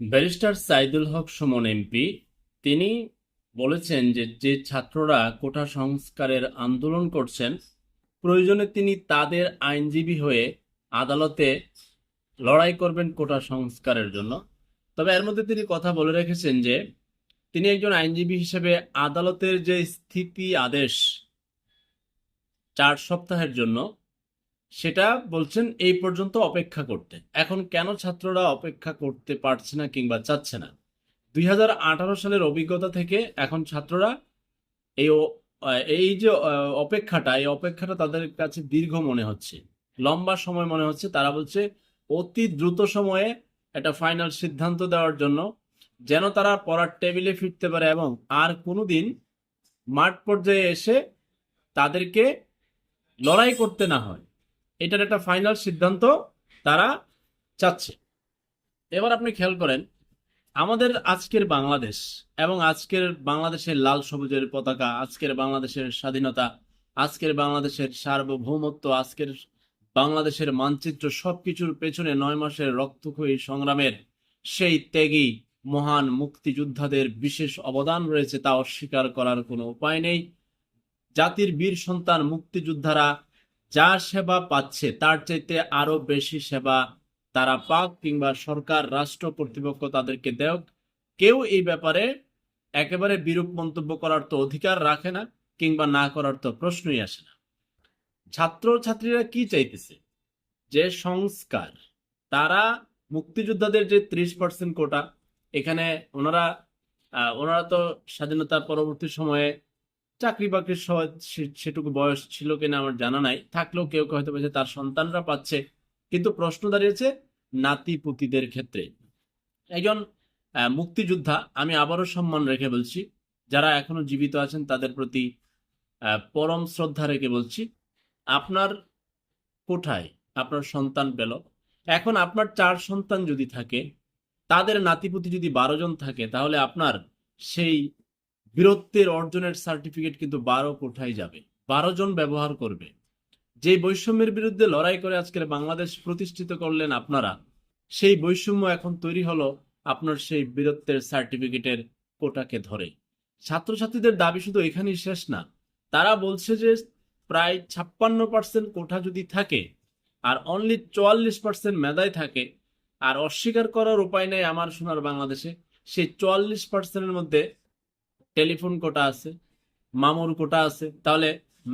Barrister Saidul Haque Suman MP, তিনি বলেছেন যে যে ছাত্ররা কোটা সংস্কারের আন্দোলন করছেন, প্রয়োজনে তিনি তাদের আইনজীবী হয়ে আদালতে লড়াই করবেন কোটা সংস্কারের জন্য। তবে এর মধ্যে তিনি কথা বলে রেখেছেন যে তিনি একজন আইনজীবী হিসেবে আদালতের যে স্থিতি আদেশ চার সপ্তাহের জন্য সেটা বলছেন, এই পর্যন্ত অপেক্ষা করতে। এখন কেন ছাত্ররা অপেক্ষা করতে পারছে না কিংবা চাচ্ছে না? দুই হাজার আঠারো সালের অভিজ্ঞতা থেকে এখন ছাত্ররা এই এই যে অপেক্ষাটা, এই অপেক্ষাটা তাদের কাছে দীর্ঘ মনে হচ্ছে। লম্বা সময় মনে হচ্ছে। তারা বলছে, অতি দ্রুত সময়ে একটা ফাইনাল সিদ্ধান্ত দেওয়ার জন্য যেন তারা পড়ার টেবিলে ফিরতে পারে এবং আর কোনো দিন মাঠ পর্যায়ে এসে তাদেরকে লড়াই করতে না হয়। এটার একটা ফাইনাল সিদ্ধান্ত তারা চাচ্ছে। এবার আপনি খেয়াল করেন, আমাদের আজকের বাংলাদেশ এবং আজকের বাংলাদেশের লাল সবুজের পতাকা, আজকের বাংলাদেশের স্বাধীনতা, আজকের বাংলাদেশের সার্বভৌমত্ব, আজকের বাংলাদেশের মানচিত্র সবকিছুর পেছনে নয় মাসের রক্তক্ষয়ী সংগ্রামের সেই ত্যাগী, মহান মুক্তিযোদ্ধাদের বিশেষ অবদান রয়েছে তা অস্বীকার করার কোনো উপায় নেই। জাতির বীর সন্তান মুক্তিযোদ্ধারা যা সেবা পাচ্ছে, তার চাইতে আরও বেশি সেবা তারা পাক কিংবা সরকার, রাষ্ট্র কর্তৃপক্ষ তাদেরকে দেওক। কেউ এই ব্যাপারে একেবারে বিরূপ মন্তব্য করার তো অধিকার রাখে না কিংবা না করার তো প্রশ্নই আসে না। ছাত্র ছাত্রীরা কি চাইতেছে? যে সংস্কার। তারা মুক্তিযোদ্ধাদের যে ত্রিশ পার্সেন্ট কোটা, এখানে ওনারা ওনারা তো স্বাধীনতার পরবর্তী সময়ে চাকরি বাকরির সহ- সে- সেটুকু বয়স ছিল কিনা আমার জানা নাই। থাকলেও কেউ কেউ হয়তো বলছে তার সন্তানরা পাচ্ছে। কিন্তু প্রশ্ন দাঁড়িয়েছে নাতি পুতিদের ক্ষেত্রে। একজন মুক্তিযোদ্ধা, আমি আবারও সম্মান রেখে বলছি, যারা এখনও জীবিত আছেন তাদের প্রতি পরম শ্রদ্ধা রেখে বলছি, আপনার কোঠায় আপনার সন্তান পেল। এখন আপনার চার সন্তান যদি থাকে, তাদের নাতিপুতি যদি বারো জন থাকে, তাহলে আপনার সেই বীরত্বের অর্জনের সার্টিফিকেট কিন্তু বারো কোঠায় যাবে। বারো জন ব্যবহার করবে। যে বৈষম্যের বিরুদ্ধে লড়াই করে আজকের বাংলাদেশ প্রতিষ্ঠিত করলেন আপনারা, সেই বৈষম্য এখন তৈরি হলো আপনার সেই বীরত্বের সার্টিফিকেটের কোটাকে ধরে। ছাত্রছাত্রীদের দাবি শুধু এখানেই শেষ না, তারা বলছে যে প্রায় ছাপ্পান্ন পার্সেন্ট কোঠা যদি থাকে আর অনলি চুয়াল্লিশ পার্সেন্ট মেধায় থাকে, আর অস্বীকার করার উপায় নেই আমার সোনার বাংলাদেশে, সেই চুয়াল্লিশ পার্সেন্টের মধ্যে টেলিফোন কোটা আছে, মামুর কোটা আছে। তাহলে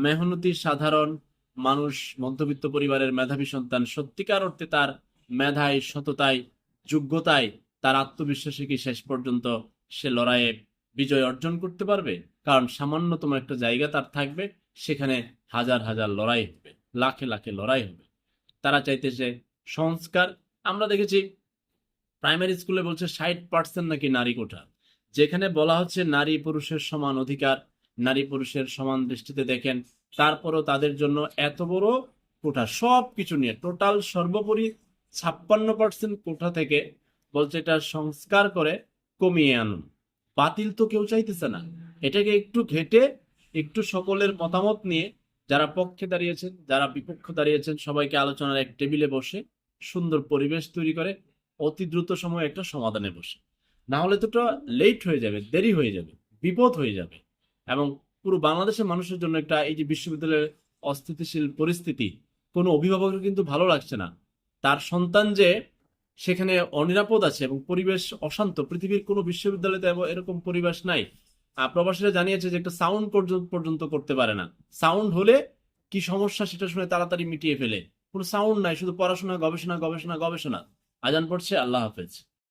মেহনতি সাধারণ মানুষ, মধ্যবিত্ত পরিবারের মেধাবী সন্তান সত্যিকার অর্থে তার মেধায়, সততায়, যোগ্যতায় তার আত্মবিশ্বাসে কি শেষ পর্যন্ত সে লড়াইয়ে বিজয় অর্জন করতে পারবে? কারণ সামান্যতম একটা জায়গা তার থাকবে, সেখানে হাজার হাজার লড়াই হবে, লাখে লাখে লড়াই হবে। তারা চাইতেছে সংস্কার, আমরা দেখেছি প্রাইমারি স্কুলে বলছে ষাট পার্সেন্ট নাকি নারী কোঠা। যেখানে বলা হচ্ছে নারী পুরুষের সমান অধিকার, নারী পুরুষের সমান দৃষ্টিতে দেখেন, তারপরও তাদের জন্য এত বড় কোঠা সব কিছু নিয়ে টোটাল সর্বোপরি ছাপ্পান্ন পার্সেন্ট কোঠা থেকে বলছে এটা সংস্কার করে কমিয়ে আনুন। বাতিল তো কেউ চাইতেছে না। এটাকে একটু ঘেটে একটু সকলের মতামত নিয়ে যারা পক্ষে দাঁড়িয়েছেন, যারা বিপক্ষ দাঁড়িয়েছেন, সবাইকে আলোচনার এক টেবিলে বসে সুন্দর পরিবেশ তৈরি করে, অতি দ্রুত সময়ে একটা সমাধানে বসে। না হলে তো লেট হয়ে যাবে, দেরি হয়ে যাবে, বিপদ হয়ে যাবে। এবং পুরো বাংলাদেশের মানুষের জন্য একটা এই যে বিশ্ববিদ্যালয়ের অস্থিতিশীল পরিস্থিতি, কোনো অভিভাবকের কিন্তু ভালো লাগছে না। তার সন্তান যে সেখানে অনিরাপদ আছে এবং পরিবেশ অশান্ত, পৃথিবীর কোনো বিশ্ববিদ্যালয়তে এরকম পরিবেশ নাই। প্রবাসীরা জানিয়েছে যে একটা সাউন্ড পর্যন্ত করতে পারে না। সাউন্ড হলে কি সমস্যা সেটা শুনে তাড়াতাড়ি মিটিয়ে ফেলে। কোনো সাউন্ড নাই, শুধু পড়াশোনা, গবেষণা গবেষণা গবেষণা। আজান পড়ছে, আল্লাহ হাফেজ।